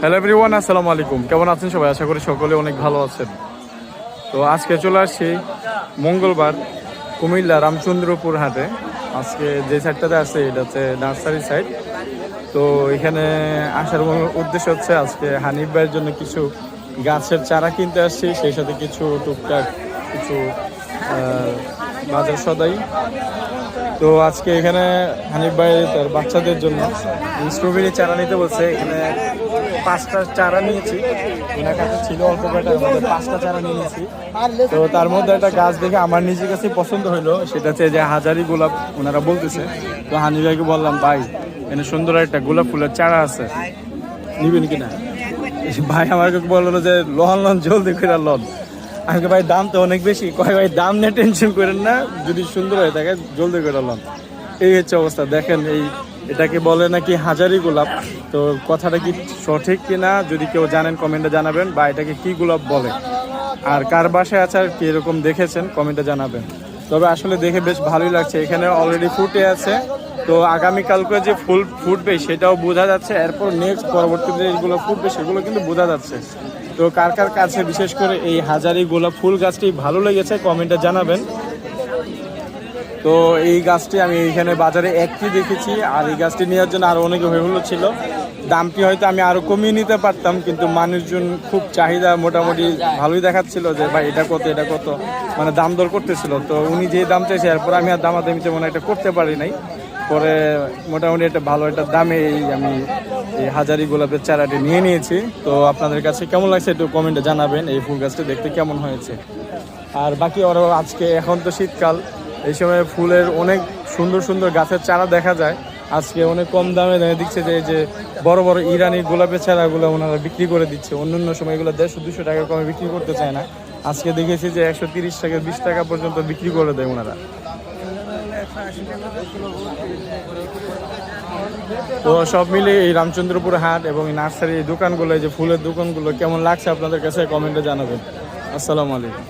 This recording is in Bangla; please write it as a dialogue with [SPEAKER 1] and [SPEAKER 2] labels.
[SPEAKER 1] হ্যালো এভরিওয়ান আসসালামু আলাইকুম। কেমন আছেন সবাই? আশা করি সকলে অনেক ভালো আছেন। তো আজকে চলে আসছি মঙ্গলবার কুমিল্লা রামচন্দ্রপুর হাটে। আজকে যে সাইডটাতে আছে, এটা হচ্ছে নার্সারি সাইড তো এখানে আসার উদ্দেশ্য হচ্ছে আজকে হানিফ ভাইয়ের জন্য কিছু গাছের চারা কিনতে আসছি। সেই সাথে কিছু টুকটাক কিছু বাজার সদাই। তো আজকে এখানে হানিফ ভাই তার বাচ্চাদের জন্য স্ট্রবেরি চারা নিতে বলছে। এখানে পাঁচটা চারা নিয়েছি। ওনার কাছে ছিল অল্প পাঁচটা চারা নিয়ে নিয়েছি। তো তার মধ্যে একটা গাছ দেখে আমার নিজের কাছে পছন্দ হলো। সেটা হচ্ছে যে হাজারি গোলাপ, ওনারা বলতেছে। তো হানিফ ভাইকে বললাম, ভাই, এখানে সুন্দর একটা গোলাপ ফুলের চারা আছে। নিবেন কিনা? ভাই আমাকে বলল যে, লন লন, জলদি করে লন। আমাকে ভাই, দাম তো অনেক বেশি। কয় ভাই, দাম নিয়ে টেনশন করেন না। যদি সুন্দর হয়ে থাকে, জলদি করে লন এই হচ্ছে অবস্থা। দেখেন এই, এটাকে বলে নাকি হাজারি গোলাপ। তো কথাটা কি সঠিক কি না যদি কেউ জানেন, কমেন্টে জানাবেন বা এটাকে কি গোলাপ বলে। আর কার বাসায় আছে, আর কি এরকম দেখেছেন, কমেন্টে জানাবেন। তবে আসলে দেখে বেশ ভালোই লাগছে। এখানে অলরেডি ফুটে আছে। তো আগামীকালকে যে ফুল ফুটবে, সেটাও বোঝা যাচ্ছে। এরপর নেক্সট পরবর্তীতে যেগুলো ফুটবে, সেগুলো কিন্তু বোঝা যাচ্ছে। তো কার কার কাছে, বিশেষ করে এই হাজারি গোলাপ ফুল গাছটি ভালো লেগেছে কমেন্টে জানাবেন। তো এই গাছটি আমি এখানে বাজারে একটি দেখেছি, আর এই গাছটি নেওয়ার জন্য আরও অনেক হয়ে ছিল। দামটি হয়তো আমি আরও কমিয়ে নিতে পারতাম, কিন্তু মানুষজন খুব চাহিদা মোটামুটি ভালোই দেখাচ্ছিল যে, ভাই, এটা কত এটা কত? মানে দাম দর করতেছিল। তো উনি যে দাম চাইছে, এরপর আমি আর দামাদামি তেমন একটা করতে পারি নাই। পরে মোটামুটি একটা ভালো একটা দামে আমি এই হাজারি গোলাপের চারাটি নিয়ে নিয়েছি। তো আপনাদের কাছে কেমন লাগছে একটু কমেন্টে জানাবেন। এই ফুল গাছটি দেখতে কেমন হয়েছে? আর বাকি আরও আজকে, এখন তো শীতকাল, এই সময় ফুলের অনেক সুন্দর সুন্দর গাছের চারা দেখা যায়। আজকে অনেক কম দামে দিচ্ছে যে, এই যে বড় বড় ইরানি গোলাপের চারাগুলো ওনারা বিক্রি করে দিচ্ছে। অন্য অন্য সময় এগুলো দেড়শো, দুশো টাকা কমে বিক্রি করতে চায় না। আজকে দেখেছি যে একশো তিরিশ টাকা বিশ টাকা পর্যন্ত বিক্রি করে দেয় ওনারা। তো সব মিলে এই রামচন্দ্রপুর হাট এবং এই নার্সারি দোকানগুলো, এই যে ফুলের দোকানগুলো কেমন লাগছে আপনাদের কাছে? কমেন্টে জানাবেন। আসসালামু আলাইকুম।